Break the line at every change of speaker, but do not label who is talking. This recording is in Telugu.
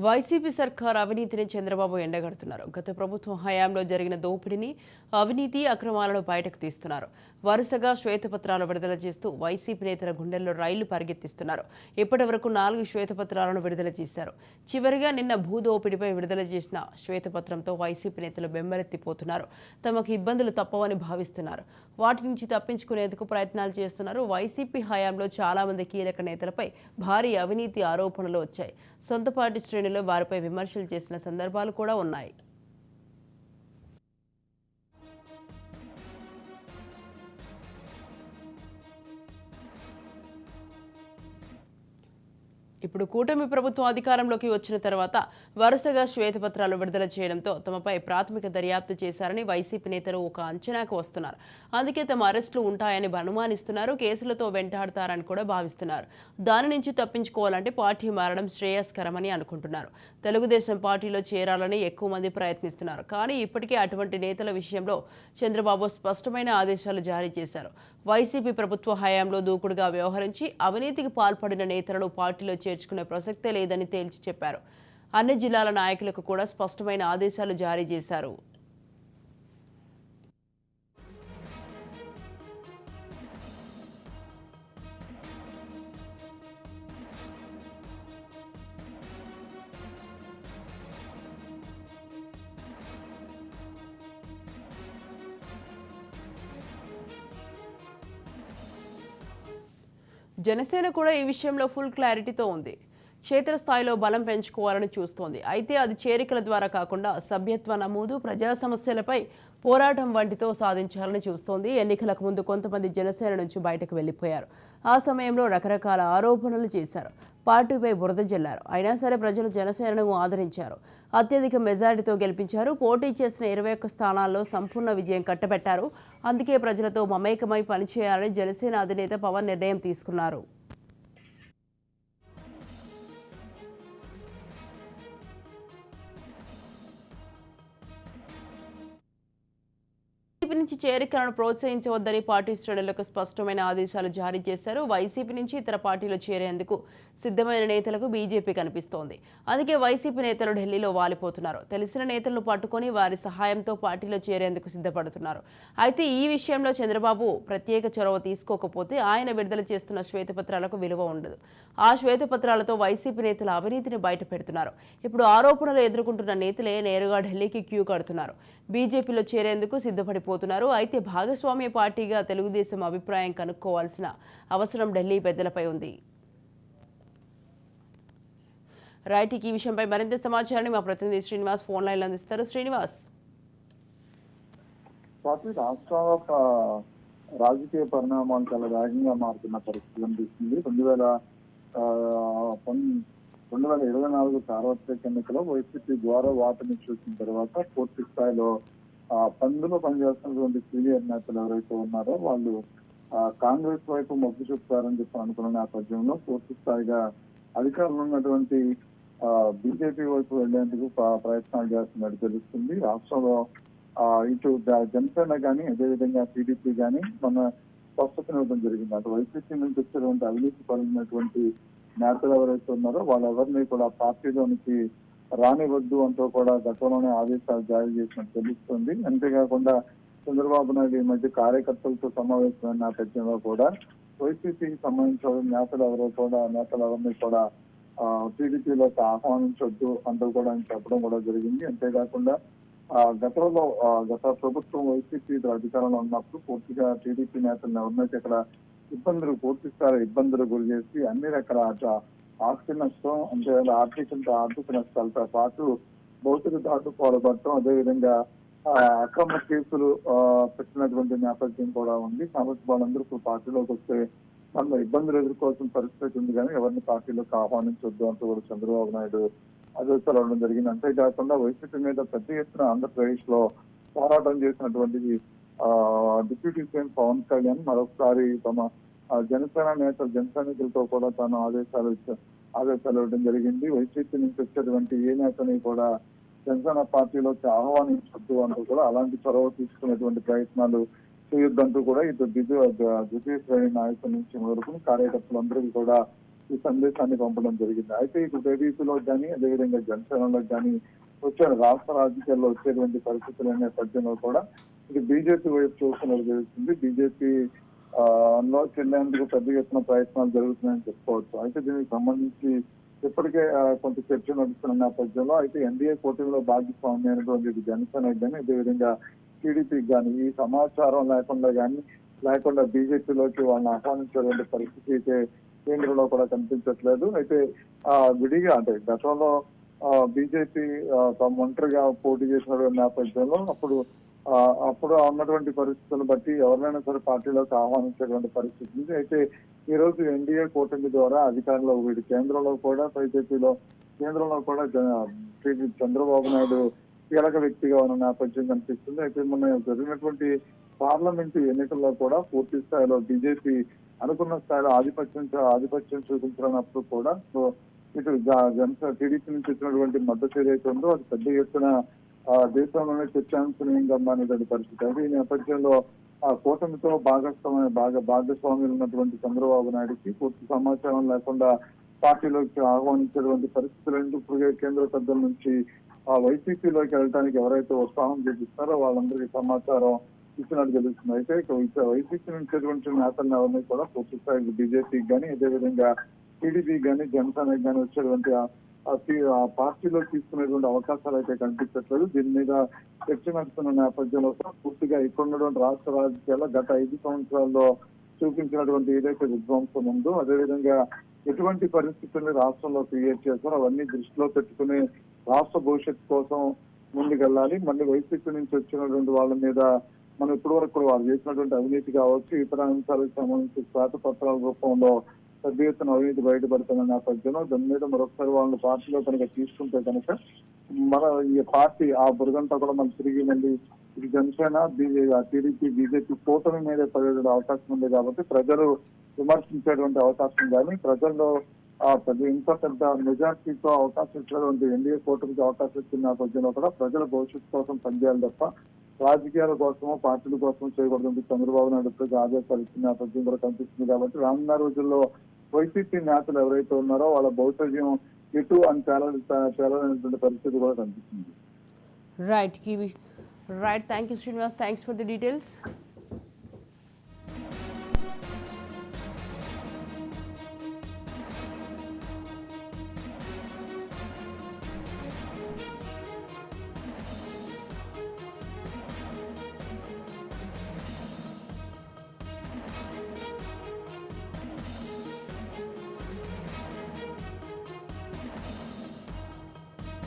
వైసీపీ సర్కార్ అవినీతిని చంద్రబాబు ఎండగడుతున్నారు. గత ప్రభుత్వం హయాంలో జరిగిన దోపిడీని అవినీతి అక్రమాలను బయటకు తీస్తున్నారు. వరుసగా శ్వేతపత్రాలు విడుదల చేస్తూ వైసీపీ నేతల గుండెల్లో రైళ్ళు పరిగెత్తిస్తున్నారు. ఇప్పటి వరకు నాలుగు శ్వేతపత్రాలను విడుదల చేశారు. చివరిగా నిన్న భూదోపిడిపై విడుదల చేసిన శ్వేతపత్రంతో వైసీపీ నేతలు బెంబరెత్తిపోతున్నారు తమకు ఇబ్బందులు తప్పవని భావిస్తున్నారు. వాటి నుంచి తప్పించుకునేందుకు ప్రయత్నాలు చేస్తున్నారు. వైసీపీ హయాంలో చాలామంది కీలక నేతలపై భారీ అవినీతి ఆరోపణలు వచ్చాయి. సొంత పార్టీ శ్రేణులు వారిపై విమర్శలు చేసిన సందర్భాలు కూడా ఉన్నాయి. ఇప్పుడు కూటమి ప్రభుత్వం అధికారంలోకి వచ్చిన తర్వాత వరుసగా శ్వేతపత్రాలు విడుదల చేయడంతో తమపై ప్రాథమిక దర్యాప్తు చేశారని వైసీపీ నేతలు ఒక అంచనాకు వస్తున్నారు. అందుకే తమ అరెస్టులు ఉంటాయని అనుమానిస్తున్నారు. కేసులతో వెంటాడతారని కూడా భావిస్తున్నారు. దాని నుంచి తప్పించుకోవాలంటే పార్టీ మారడం శ్రేయస్కరమని అనుకుంటున్నారు. తెలుగుదేశం పార్టీలో చేరాలని ఎక్కువ మంది ప్రయత్నిస్తున్నారు. కానీ ఇప్పటికే అటువంటి నేతల విషయంలో చంద్రబాబు స్పష్టమైన ఆదేశాలు జారీ చేశారు. వైసీపీ ప్రభుత్వ హయాంలో దూకుడుగా వ్యవహరించి అవినీతికి పాల్పడిన నేతలను పార్టీలో చేర్చుకునే ప్రసక్తే లేదని తేల్చి చెప్పారు. అన్ని జిల్లాల నాయకులకు కూడా స్పష్టమైన ఆదేశాలు జారీ చేశారు. జనసేన కూడా ఈ విషయంలో ఫుల్ క్లారిటీతో ఉంది. క్షేత్రస్థాయిలో బలం పెంచుకోవాలని చూస్తోంది. అయితే అది చేరికల ద్వారా కాకుండా సభ్యత్వ నమోదు ప్రజా సమస్యలపై పోరాటం వంటితో సాధించాలని చూస్తోంది. ఎన్నికలకు ముందు కొంతమంది జనసేన నుంచి బయటకు వెళ్ళిపోయారు ఆ సమయంలో రకరకాల ఆరోపణలు చేశారు. పార్టీపై బురద జల్లారు. అయినా సరే ప్రజలు జనసేనను ఆదరించారు. అత్యధిక మెజారిటీతో గెలిపించారు. పోటీ చేసిన ఇరవై ఒక్క స్థానాల్లో సంపూర్ణ విజయం కట్టబెట్టారు. అందుకే ప్రజలతో మమేకమై పనిచేయాలని జనసేన అధినేత పవన్ నిర్ణయం తీసుకున్నారు. నుంచి చేరికలను ప్రోత్సహించవద్దని పార్టీ శ్రేణులకు స్పష్టమైన ఆదేశాలు జారీ చేశారు. వైసీపీ నుంచి ఇతర పార్టీలో చేరేందుకు సిద్ధమైన నేతలకు బీజేపీ కనిపిస్తోంది. అందుకే వైసీపీ నేతలు ఢిల్లీలో వాలిపోతున్నారు. తెలిసిన నేతలను పట్టుకొని వారి సహాయంతో పార్టీలో చేరేందుకు సిద్ధపడుతున్నారు. అయితే ఈ విషయంలో చంద్రబాబు ప్రత్యేక చొరవ తీసుకోకపోతే ఆయన విడుదల చేస్తున్న శ్వేతపత్రాలకు విలువ ఉండదు. ఆ శ్వేతపత్రాలతో వైసీపీ నేతల అవినీతిని బయట పెడుతున్నారు ఇప్పుడు ఆరోపణలు ఎదుర్కొంటున్న నేతలే నేరుగా ఢిల్లీకి క్యూ కడుతున్నారు. బీజేపీలో చేరేందుకు సిద్ధపడిపోతున్నారు. అయితే భాగస్వామ్య పార్టీగా తెలుగుదేశం అభిప్రాయం కనుక్కోవాల్సిన అవసరం ఢిల్లీ పెద్దలపై ఉంది. రైట్ ఈ విషయంపై మరింత సమాచారాన్ని మా ప్రతినిధి శ్రీనివాస్ ఫోన్ లైన్లో అందిస్తారు. శ్రీనివాస్.
స్వాతి రాష్ట్రంలో ఒక రాజకీయ పరిణామాలు చాలా వేగంగా మారుతున్న పరిస్థితి కనిపిస్తుంది రెండు వేల రెండు వేల ఇరవై నాలుగు సార్వత్రిక ఎన్నికలో వైసీపీ ద్వారా ఓటమి చూసిన తర్వాత పూర్తి స్థాయిలో ఆ, పందులో పనిచేస్తున్నటువంటి సీనియర్ నేతలు ఎవరైతే ఉన్నారో వాళ్ళు కాంగ్రెస్ వైపు మొగ్గు చూపుతారని చెప్పి అనుకున్న నేపథ్యంలో పూర్తి స్థాయిగా అధికారంలో ఉన్నటువంటి బీజేపీ వైపు వెళ్ళేందుకు ప్రయత్నాలు చేస్తున్నట్టు తెలుస్తుంది. రాష్ట్రంలో ఇటు జనసేన కానీ అదేవిధంగా టీడీపీ కానీ మన స్పష్టతనివ్వడం జరిగింది. అటు వైసీపీ నుంచి వచ్చినటువంటి అవినీతి పరున్నటువంటి నేతలు ఎవరైతే ఉన్నారో వాళ్ళెవరిని కూడా పార్టీలోనికి రానివద్దు అంటూ కూడా గతంలోనే ఆదేశాలు జారీ చేసినట్టు తెలుస్తుంది. అంతేకాకుండా చంద్రబాబు నాయుడు ఈ మధ్య కార్యకర్తలతో సమావేశమైన నేపథ్యంలో కూడా వైసీపీకి సంబంధించిన నేతలు ఎవరో కూడా నేతలు ఎవరిని కూడా టీడీపీలోకి ఆహ్వానించొద్దు అంటూ కూడా చెప్పడం కూడా జరిగింది. అంతేకాకుండా గతంలో గత ప్రభుత్వం వైసీపీ అధికారంలో ఉన్నప్పుడు పూర్తిగా టీడీపీ నేతలను ఎవరినైతే ఇక్కడ ఇబ్బందులు పూర్తి స్థాయి ఇబ్బందులు గురి చేసి అన్ని రకాల ఆస్తి నష్టం అంటే ఆర్థిక ఆర్థిక నష్టాలతో పాటు భౌతిక దాటు పాల్పడటం అదేవిధంగా ఆ, అక్రమ కేసులు ఆ, పెట్టినటువంటి నేపథ్యం కూడా ఉంది. కాబట్టి వాళ్ళందరూ ఇప్పుడు పార్టీలోకి వస్తే మనం ఇబ్బందులు ఎదుర్కోవాల్సిన పరిస్థితి ఉంది కానీ ఎవరిని పార్టీలోకి ఆహ్వానించొద్దు అంటూ కూడా చంద్రబాబు నాయుడు ఆదేశాలు ఇవ్వడం జరిగింది. అంతేకాకుండా వైసీపీ మీద పెద్ద ఎత్తున ఆంధ్రప్రదేశ్లో పోరాటం చేసినటువంటి డిప్యూటీ సీఎం పవన్ కళ్యాణ్ మరొకసారి తమ జనసేన నేతలు జనసైనికులతో కూడా తాను ఆదేశాలు ఆదేశాలు ఇవ్వడం జరిగింది. వైసీపీ నుంచి వచ్చేటువంటి ఏ నేతని కూడా జనసేన పార్టీలోకి ఆహ్వానించొద్దు అంటూ కూడా అలాంటి చొరవ తీసుకునేటువంటి ప్రయత్నాలు చేయొద్దంటూ కూడా ఇటు ద్వితీయ ద్వితీయ శ్రేణి నాయకుల నుంచి మొదలుకుని కార్యకర్తలందరికీ కూడా ఈ సందేశాన్ని పంపడం జరిగింది. అయితే ఇప్పుడు టీడీపీలో కానీ అదేవిధంగా జనసేనలో కానీ వచ్చే రాష్ట్ర రాజకీయాల్లో వచ్చేటువంటి పరిస్థితుల నేపథ్యంలో కూడా ఇది బీజేపీ వైపు చూస్తున్నది జరుగుతుంది బీజేపీ ఆ, లో చెల్లేందుకు పెద్ద ఎత్తున ప్రయత్నాలు జరుగుతున్నాయని చెప్పుకోవచ్చు. అయితే దీనికి సంబంధించి ఇప్పటికే కొంత చర్చ నడుస్తున్న నేపథ్యంలో అయితే ఎన్డీఏ కూటమిలో భాగస్వామి అయినటువంటి ఇటు జనసేన కానీ అదేవిధంగా టీడీపీకి కానీ ఈ సమాచారం లేకుండా కానీ లేకుండా బీజేపీలోకి వాళ్ళని ఆహ్వానించేటువంటి పరిస్థితి అయితే కేంద్రంలో కూడా కనిపించట్లేదు. అయితే ఆ విడిగా అంటే గతంలో బీజేపీ తమ ఒంటరిగా పోటీ చేసిన నేపథ్యంలో అప్పుడు అప్పుడు ఉన్నటువంటి పరిస్థితులను బట్టి ఎవరినైనా సరే పార్టీలోకి ఆహ్వానించేటువంటి పరిస్థితి అయితే ఈ రోజు ఎన్డీఏ కూటమి ద్వారా అధికారంలో వీడి కేంద్రంలో కూడా బీజేపీలో కేంద్రంలో కూడా చంద్రబాబు నాయుడు కీలక వ్యక్తిగా ఉన్న నేపథ్యం కనిపిస్తుంది. అయితే మొన్న జరిగినటువంటి పార్లమెంటు ఎన్నికల్లో కూడా పూర్తి స్థాయిలో బీజేపీ అనుకున్న స్థాయిలో ఆధిపత్యం ఆధిపత్యం చూపించాలన్నప్పుడు కూడా సో ఇటు జ- జనసేన టీడీపీ నుంచి వచ్చినటువంటి మద్దతు ఏదైతే ఉందో అది పెద్ద ఎత్తున దేశంలోనే చర్చాంశనీయంగా మానేటువంటి పరిస్థితి అయితే ఈ నేపథ్యంలో కూటమితో భాగస్వామ్య భాగ భాగస్వామ్యులు ఉన్నటువంటి చంద్రబాబు నాయుడుకి పూర్తి సమాచారం లేకుండా పార్టీలోకి ఆహ్వానించేటువంటి పరిస్థితులు ఇప్పుడు కేంద్ర పెద్దల నుంచి ఆ వైసీపీలోకి వెళ్ళడానికి ఎవరైతే ఉత్సాహం చూపిస్తారో వాళ్ళందరికీ సమాచారం ఇచ్చినట్టు తెలుస్తుంది. అయితే ఇక వైసీపీ నుంచి వచ్చేటువంటి నేతలను ఎవరిని కూడా పూర్తి స్థాయికి బీజేపీకి కానీ అదేవిధంగా టీడీపీకి కానీ జనసేనకి కానీ వచ్చేటువంటి పార్టీలో తీసుకునేటువంటి అవకాశాలు అయితే కనిపించట్లేదు. దీని మీద చర్చ నడుస్తున్న నేపథ్యంలో పూర్తిగా ఇక్కడున్నటువంటి రాష్ట్ర రాజకీయాల్లో గత ఐదు సంవత్సరాల్లో చూపించినటువంటి ఏదైతే విధ్వంసం ఉందో అదేవిధంగా ఎటువంటి పరిస్థితుల్ని రాష్ట్రంలో క్రియేట్ చేస్తారో అవన్నీ దృష్టిలో పెట్టుకుని రాష్ట్ర భవిష్యత్తు కోసం ముందుకెళ్ళాలి. మళ్ళీ వైసీపీ నుంచి వచ్చినటువంటి వాళ్ళ మీద మనం ఇప్పటి వరకు వాళ్ళు చేసినటువంటి అవినీతి కావచ్చు ఇతర అంశాలకు సంబంధించి శ్వేతపత్రాల రూపంలో పెద్ద ఎత్తున అవినీతి బయటపడుతున్న నేపథ్యంలో దాని మీద మరొకసారి వాళ్ళని పార్టీలో కనుక తీసుకుంటే కనుక మన ఈ పార్టీ ఆ బురదంతా కూడా మనం తిరిగి మళ్ళీ ఇది జనసేన టీడీపీ బీజేపీ కూటమి మీద పడే అవకాశం ఉంది కాబట్టి ప్రజలు విమర్శించేటువంటి అవకాశం కానీ ప్రజల్లో ఆ పెద్ద ఇంత పెద్ద మెజార్టీతో అవకాశం ఇచ్చినటువంటి ఎన్డీఏ కూటమికి అవకాశం ఇచ్చిన నేపథ్యంలో కూడా ప్రజల భవిష్యత్తు కోసం పనిచేయాలి తప్ప రాజకీయాల కోసమో పార్టీల కోసం చేయకూడదు చంద్రబాబు నాయుడు ఇప్పటికీ ఆదేశాలు ఇచ్చిన నేపథ్యం కూడా కనిపిస్తుంది కాబట్టి రానున్న రోజుల్లో వైసీపీ నేతలు ఎవరైతే ఉన్నారో వాళ్ళ భవితవ్యం ఎటు అని తేల తేలనేటువంటి పరిస్థితి కూడా కనిపిస్తుంది.
Right kiwi right thank you Srinivas thanks for the details